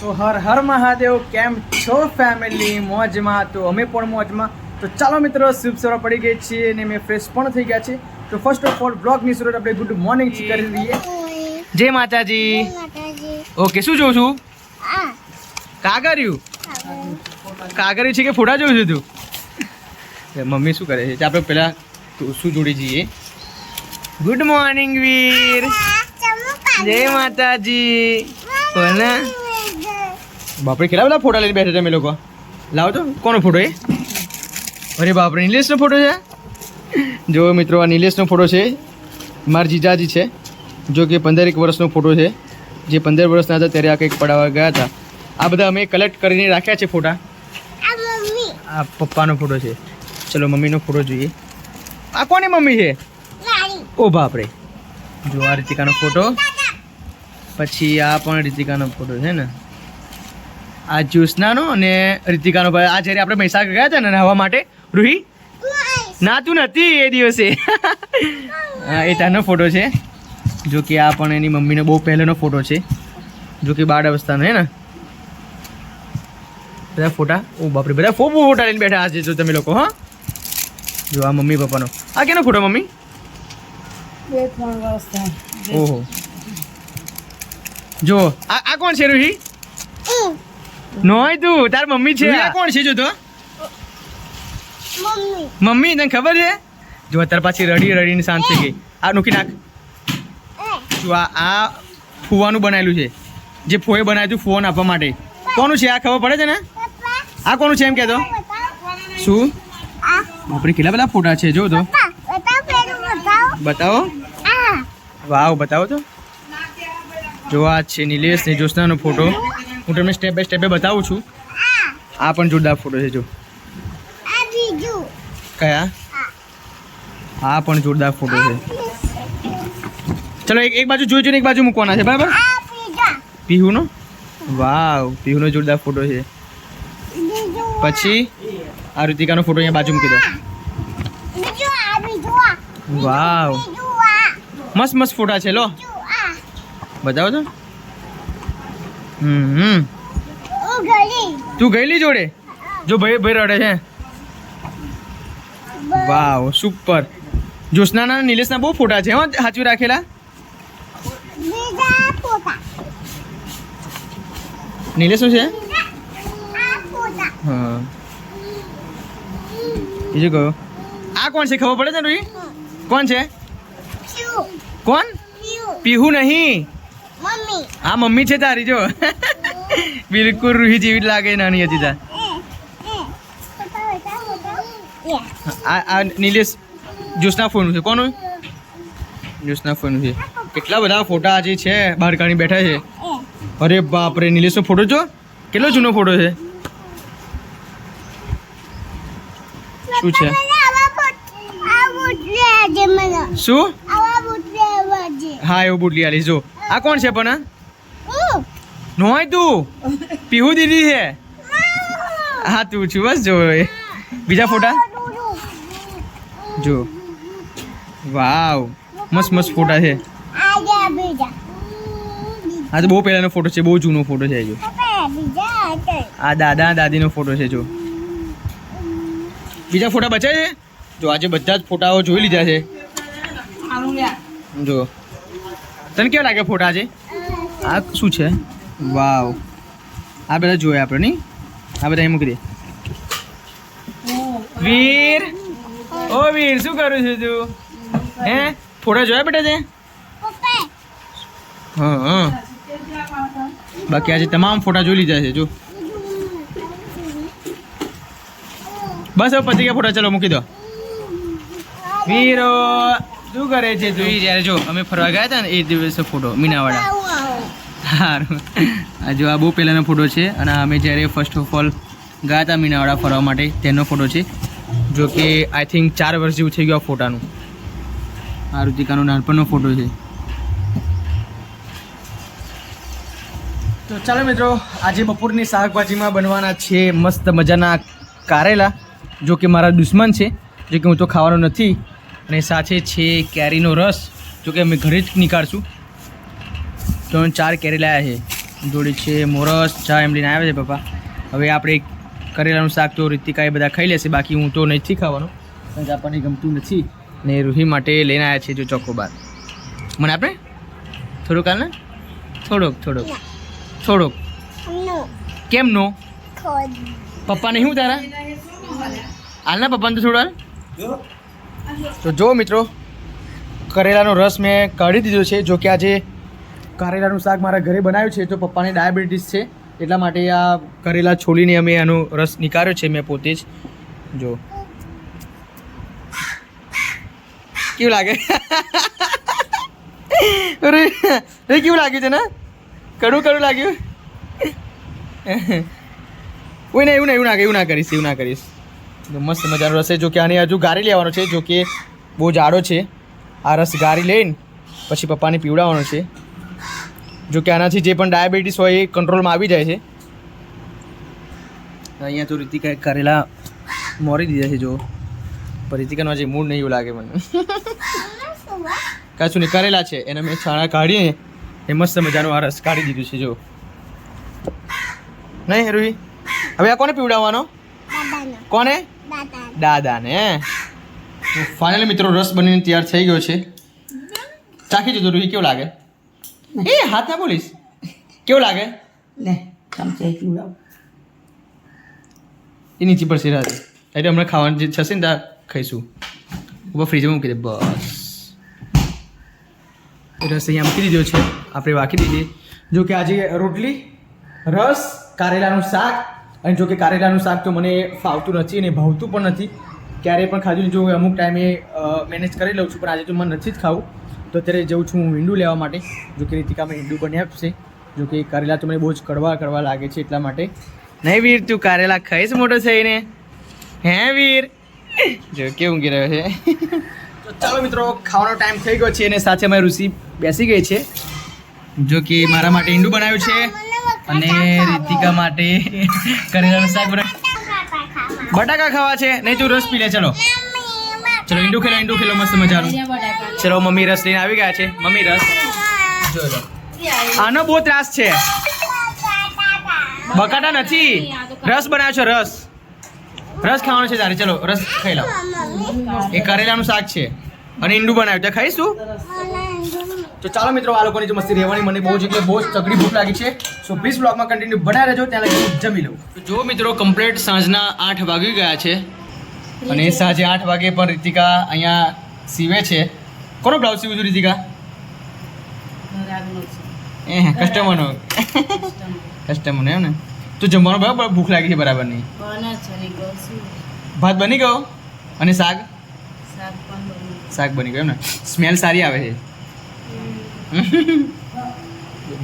તો હર હર મહાદેવ કેમ છો ફેમિલી મોજમાં તો અમે પણ મોજમાં. તો ચાલો મિત્રો શુભ સવાર પડી ગઈ છીએ અને અમે ફ્રેશ પણ થઈ ગયા છે તો ફર્સ્ટ ઓફ ઓલ બ્લોગની શરૂઆત આપણે ગુડ મોર્નિંગ કરી દઈએ જય માતાજી. ઓકે શું જોઉં છું? કાગરિયું. કાગર્યું. છે કે ફોટા જોઉં છું તું? એ મમ્મી શું કરે છે? આપણે પહેલાં તું શું જોડી જઈએ. Good morning Veer. જય માતાજી. કોના બાપરે કેટલા બધા ફોટા લઈને બેઠા તમે લોકો? લાવો તો, કોનો ફોટો એ? અરે બાપરે, નિલેશનો ફોટો છે? જો મિત્રો, આ નિલેશનો ફોટો છે. મારા જીજાજી છે, જો કે પંદરેક વર્ષનો ફોટો છે. જે પંદર વર્ષના હતા ત્યારે આ કંઈક પડાવવા ગયા હતા. આ બધા અમે કલેક્ટ કરીને રાખ્યા છે ફોટા. આ પપ્પાનો ફોટો છે. ચલો, મમ્મીનો ફોટો જોઈએ. આ કોની મમ્મી છે? ઓ બાપરે. જો આ રીતિકાનો ફોટો. પછી આ પણ રીતિકાનો ફોટો છે ને. આ જ્યુસનાનો અને રીતિકાનો ભાઈ. આ જ્યારે આપણે મહેસાગર ગયા હતા ને નાહવા માટે રૂહી? નાતું નથી એ દિવસે. હા, એ તાનો ફોટો છે. જો કે આ પણ એની મમ્મીનો બહુ પહેલાનો ફોટો છે. જો કે બાળ અવસ્થાનો હે ને? બધા ફોટા? ઓ બાપરે બધા ફો ફોટા લઈને બેઠા આજે જો તમે લોકો હા? જો આ મમ્મી પપ્પાનો. આ કેનો ફોટો મમ્મી? ઓહો. જો આ આ કોણ છે રૂહી? નોય તું તાર મમ્મી છે. આ કોણ છે જો તો? મમ્મી. તને ખબર છે? જો અત્યારે પાછી રડી રડીને શાંત થઈ ગઈ. આ નોકી નાખ. જો આ આ ફુવાનું બનાવેલું છે. જે ફોએ બનાવ્યું હતું ફોન આપવા માટે. કોનું છે? આ ખબર પડે છે ને આ કોનું છે એમ કહેતો? શું? બાપરે કેટલા બધા ફોટા છે? જો તો. બતાવો વાવ બતાવો તો. જો આ છે નિલેશ ને જ્યોત્સનાનો ફોટો. હું તમને સ્ટેપ બાય સ્ટેપે બતાવું છું. આ પણ જોરદાર ફોટો છે જો. કયા? આ પણ જોરદાર ફોટો છે. ચલો એક એક બાજુ જોઈ જોઈને એક બાજુ મૂકવાના છે બરાબર? પીહુનો? વાવ પીહુનો જોરદાર ફોટો છે. પછી આ ઋતિકાનો ફોટો અહીંયા બાજુ મૂકી દો. વાવ. મસ્ત મસ્ત ફોટા છે લો. બતાવો તો. હમ. તું ગયેલી જોડે? જો ભાઈ ભાઈ રડે છે. વાવ સુપર જોશનાના નિલેશના બહુ ફોટા છે હો સાચું રાખેલા? નિલેશ શું છે? હા. બીજું કયો આ કોણ છે ખબર પડે છે રૂહી કોણ છે? કોણ? પીહુ નહીં. આ મમ્મી છે તારી જો. બિલકુલ રૂહી જેવી લાગે નાની હતી તાર આ આ નિલેશ જ્યોત્સના ફોન છે. કોનું? જ્યુસના ફોન છે. કેટલા બધા ફોટા આજે છે બહાર કાઢી બેઠા છે. અરે બાપ રે નિલેશનો ફોટો જો. કેટલો જૂનો ફોટો છે? શું છે? શું? હા એવું બુટલી આલી જો. આ કોણ છે પણ? નોય તું? પીહુ દીદી છે? હા તું છું બસ જો. બીજા ફોટા? જો. વાવ મસ્ત મસ્ત ફોટા છે. આ તો બહુ પહેલાનો ફોટો છે બહુ જૂનો ફોટો છે જો. આ દાદા દાદીનો ફોટો છે જો. બીજા ફોટા બચાય છે? જો આજે બધા જ ફોટાઓ જોઈ લીધા છે. જો. તને કેવા લાગે ફોટા આજે? આ શું છે? વાવ આ બધા જોયા આપણે નહીં? આ બધા અહીં મૂકી દે. વીર! ઓ વીર શું કરું છું તું? હે? ફોટા જોયા બેટા તે? હા હા. બાકી આજે તમામ ફોટા જોઈ લીધા છે જો. બસ હવે પતી ગયા ફોટા ચલો મૂકી દો. વીરો! શું કરે છે તું? ઈ જ્યારે જો અમે ફરવા ગયા હતા ને એ દિવસે ફોટો મીનાવાડા. સારું આ જો આ બહુ પહેલાંનો ફોટો છે અને અમે જ્યારે ફર્સ્ટ ઓફ ઓલ ગયા હતા મીનાવાડા ફરવા માટે તેનો ફોટો છે. જો કે આઈ થિંક ચાર વર્ષ જેવું થઈ ગયું આ ફોટાનું આ ઋતિકાનો નાનપણનો ફોટો છે. તો ચાલો મિત્રો આજે બપોરની શાકભાજીમાં બનવાના છે મસ્ત મજાના કારેલા. જો કે મારા દુશ્મન છે જો કે હું તો ખાવાનો નથી. અને સાથે છે કેરીનો રસ જો કે અમે ઘરે જ નીકાળશું. તો ચાર કેરી લાયા છે. જોડે છે મોરસ ચા એમ લઈને આવ્યા છે પપ્પા. હવે આપણે કરેલાનું શાક તો રીતિકા એ બધા ખાઈ લેશે બાકી હું તો નથી ખાવાનું. કારણ કે આપણને ગમતું નથી. ને રૂહી માટે લઈને આવ્યા છે જો ચોકોબાર મને આપણે થોડુંક હાલ ને થોડોક થોડોક. થોડોક. કેમ નો? પપ્પાને શું તારા? હાલ ને પપ્પાને તો થોડું હાલ તો જો મિત્રો, કરેલાનો રસ મેં કાઢી દીધો છે. જો કે આજે કારેલાનું શાક મારા ઘરે બનાવ્યું છે, તો પપ્પાને ડાયાબિટીસ છે. એટલા માટે આ કરેલા છોલીને અમે આનો રસ નીકાળ્યો છે મેં પોતે જ. જો. કેવું લાગે? અરે અરે કેવું લાગ્યું છે ને? કડું કડું લાગ્યું? કોઈ ના એવું ના એવું ના એવું ના કરીશ, એવું ના કરીશ. મસ્ત મજાનો રસ છે. જો કે આને હજુ ગારી લેવાનો છે જો કે બહુ જાડો છે. આ રસ ગારી લઈને પછી પપ્પાને પીવડાવવાનો છે. જો કે આનાથી જે પણ ડાયાબિટીસ હોય એ કંટ્રોલમાં આવી જાય છે. અહીંયા તો રીતિકા કરેલા મોરી દીધા છે જો. પણ રીતિકાનો આજે મૂડ નહીં એવું લાગે મને. કાશું નહીં કરેલા છે. એને મેં છાણા કાઢીને એ મસ્ત મજાનું આ રસ કાઢી દીધું છે જો. નહીં રૂહી? હવે આ કોને પીવડાવવાનો? કોને? દાદાને. ફાઇનલી મિત્રો રસ બનીને તૈયાર થઈ ગયો છે. ચાખી જતો રૂહી કેવું લાગે? એ હાથ ના બોલીશ. કેવું લાગે? લે ચમચે એ નીચે પર સિરા એટલે હમણાં ખાવાનું જે થશે ને ત્યાં ખાઈશું. ઉપર ફ્રીજમાં મૂકી દે બસ. એ રસ અહીંયા મૂકી દીધો છે. આપણે વાકી દીધી જો કે આજે રોટલી રસ કારેલાનું શાક અને જો કે કારેલાનું શાક તો મને ફાવતું નથી અને ભાવતું પણ નથી. ક્યારેય પણ ખાધું. જો અમુક ટાઈમે મેનેજ કરી લઉં છું, પણ આજે તો મને નથી જ ખાવું. તો અત્યારે જઉં છું હું ઈંડું લેવા માટે, જો કે રીતિકામાં ઈંડું બની આપશે જો કે કારેલા તો મને બહુ જ કડવા કડવા લાગે છે એટલા માટે. નહીં વીર, તું કારેલા ખાઈશ મોટો થઈને? હે વીર? જો કેવું ઊંઘી રહ્યો છે? તો ચાલો મિત્રો, ખાવાનો ટાઈમ થઈ ગયો છે અને સાથે અમારી ઋષિ બેસી ગઈ છે. જો કે મારા માટે ઈંડું બનાવ્યું છે. અને રીતિકા માટે કરેલાનું શાક બટાકા ખાવા છે. નહીં તું રસ પી લે, ચલો. ચલો, ઈંડું ખેલો ઈંડું ખેલો, મસ્ત મજાનું. ચલો, મમ્મી રસ લઈને આવી ગયા છે. મમ્મી, રસ. જોજો આનો બહુ ત્રાસ છે. બકાટા નથી. રસ બનાવ્યો છે, રસ. રસ ખાવાનો છે તારે. ચલો, રસ ખાઈ લો. એ કરેલાનું શાક છે. અને ઈંડું બનાવ્યું તો ખાઈશું? તો ચાલો મિત્રો આ લોકોની જે મસ્તી રહેવાની મને બહુ જ એટલે બહુ જ તગડી ભૂખ લાગી છે. સો પ્લીઝ બ્લોગમાં કન્ટિન્યુ બનાવી રહેજો ત્યાં લગી જમી લઉં. તો જો મિત્રો કમ્પ્લેટ સાંજના આઠ વાગી ગયા છે. અને સાંજે આઠ વાગે પણ રીતિકા અહીંયા સીવે છે. કોનો બ્લાઉઝ સીવું છું રીતિકા? એ કસ્ટમરનો કસ્ટમરનો એમ ને? તો જમવાનું બરાબર ભૂખ લાગી છે બરાબર નહીં ભાત બની ગયો? અને શાક? શાક બની ગયો. એમ ને? સ્મેલ સારી આવે છે.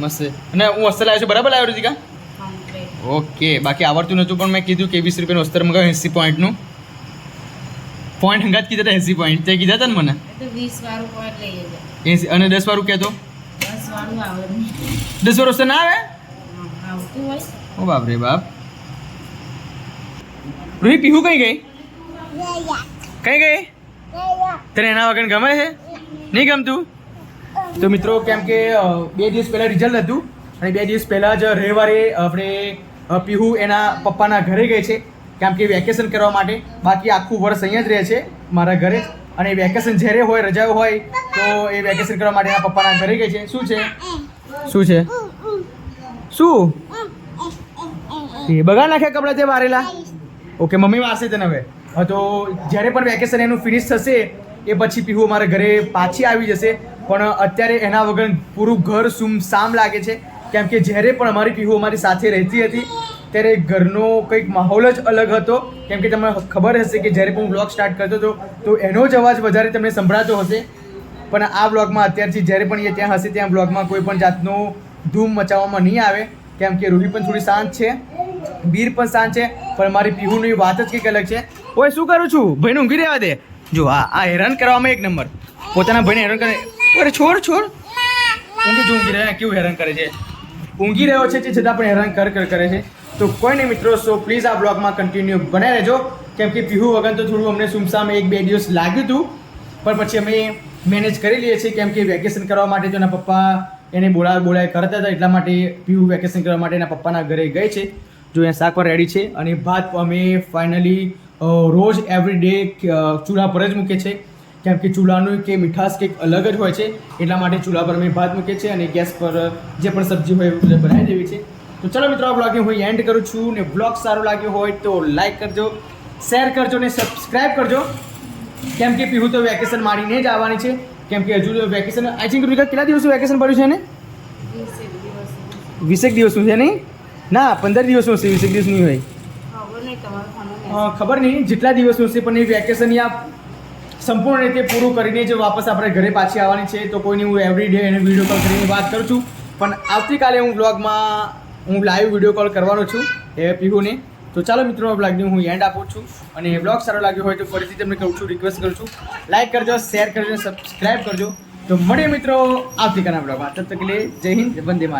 મસ્ત. અને હું અસ્તર લાવ્યો છું બરાબર લાવ્યો રીતિકા? ઓકે બાકી આવડતું નહોતું પણ મેં કીધું કે વીસ રૂપિયાનું અસ્તર મંગાવ્યું એંસી પોઈન્ટનું. પોઈન્ટ હંગાત કીધા હતા એંસી પોઈન્ટ તે કીધા હતા ને મને? એસી અને દસ વાળું કહેતો? દસ વાળું અસ્તર ના આવે? ઓ બાપ રે બાપ. રૂહી પીહું કઈ ગઈ? કઈ ગઈ? તને એના વગર ગમે છે? નહીં ગમતું? તો મિત્રો, કેમ કે બે દિવસ પહેલાં રિઝલ્ટ હતું અને બે દિવસ પહેલાં જ રવિવારે આપણે પીહુ એના પપ્પાના ઘરે ગઈ છે. કેમ કે વેકેશન કરવા માટે. બાકી આખું વર્ષ અહીંયા જ રહે છે મારા ઘરે. જ. અને વેકેશન જ્યારે હોય રજાઓ હોય, તો એ વેકેશન કરવા માટે એના પપ્પાના ઘરે ગઈ છે. શું છે? શું છે? શું? એ બગાડ નાખ્યા કપડાં તે વારેલા? ઓકે, મમ્મી વારસે તને હવે. તો જ્યારે પણ વેકેશન એનું ફિનિશ થશે, એ પછી પીહુ અમારા ઘરે પાછી આવી જશે. પણ અત્યારે એના વગર પૂરું ઘર સુમસામ લાગે છે. કેમ કે જ્યારે પણ અમારી પીહુ અમારી સાથે રહેતી હતી, ત્યારે ઘરનો કંઈક માહોલ જ અલગ હતો. કેમ કે તમને ખબર હશે કે જ્યારે પણ હું બ્લોગ સ્ટાર્ટ કરતો હતો, તો એનો જ અવાજ વધારે તમને સંભળાતો હશે. પણ આ બ્લોગમાં અત્યારથી જ્યારે પણ એ ત્યાં હશે, ત્યાં બ્લોગમાં કોઈ પણ જાતનો ધૂમ મચાવવામાં નહીં આવે. કેમ કે રૂહી પણ થોડી શાંત છે, બીર પણ શાંત છે, પણ મારી પીહુની વાત જ કંઈક અલગ છે. ઓય, શું કરું છું? ભાઈને ઊંઘી રહેવા દે. જો આ આ હેરાન કરવામાં એક નંબર. પોતાના ભાઈને હેરાન કરે અરે છોડ છોડ. ઊંઘી જ ઊંઘી રહ્યા, કેવું હેરાન કરે છે? ઊંઘી રહ્યો છે તે છતાં પણ હેરાન કર કર, કરે છે. તો કોઈ નહીં મિત્રો, સો પ્લીઝ આ બ્લોગમાં કન્ટિન્યુ બનાવી રહેજો. કેમ કે પીહુ વગર તો થોડું અમને સુમસામ એક બે દિવસ લાગ્યું હતું. પણ પછી અમે મેનેજ કરી લઈએ છીએ, કેમ કે વેકેશન કરવા માટે તો એના પપ્પા એને બોલાવે બોલાવે કરતા હતા, એટલા માટે પીવું વેકેશન કરવા માટે એના પપ્પાના ઘરે ગઈ છે. જો અહીંયા શાક પર રેડી છે. અને ભાત અમે ફાઇનલી રોજ એવરી ડે ચૂલા પર જ મૂકીએ છીએ. કેમ કે ચૂલાનું કે મીઠાશ કંઈક અલગ જ હોય છે એટલા માટે ચૂલા પર અમે ભાત મૂકીએ છીએ અને ગેસ પર જે પણ સબ્જી હોય એ બનાવી દેવી છે. તો ચલો મિત્રો આ બ્લોગને હું એન્ડ કરું છું ને બ્લોગ સારો લાગ્યો હોય તો લાઈક કરજો શેર કરજો ને સબસ્ક્રાઈબ કરજો. કેમ કે પીહુ તો વેકેશન મારીને જ આવવાની છે. કેમ કે હજુ વેકેશન આઈ થિંક કેટલા દિવસનું વેકેશન પડ્યું છે ને વીસેક દિવસનું છે નહીં? ના પંદર દિવસનું હશે વીસેક દિવસ નહીં હોય. ખબર નહીં જેટલા દિવસનું હશે પણ એ વેકેશન યા સંપૂર્ણ રીતે પૂરું કરીને જ વાપસ આપણે ઘરે પાછી આવવાની છે. તો કોઈની હું એવરી ડે એને વીડિયો કોલ કરીને વાત કરું છું. પણ આવતીકાલે હું બ્લોગમાં હું લાઈવ વીડિયો કોલ કરવાનો છું એ પીહુને. તો ચાલો મિત્રો બ્લોગને હું એન્ડ આપું છું. અને બ્લોગ સારો લાગ્યો હોય તો ફરીથી તમને કહું છું રિક્વેસ્ટ કરું છું. લાઈક કરજો શેર કરજો સબસ્ક્રાઈબ કરજો. તો મળીએ મિત્રો આવતીકાલના બ્લોગમાં તબ તક કે જય હિન્દ, વંદે માતરમ.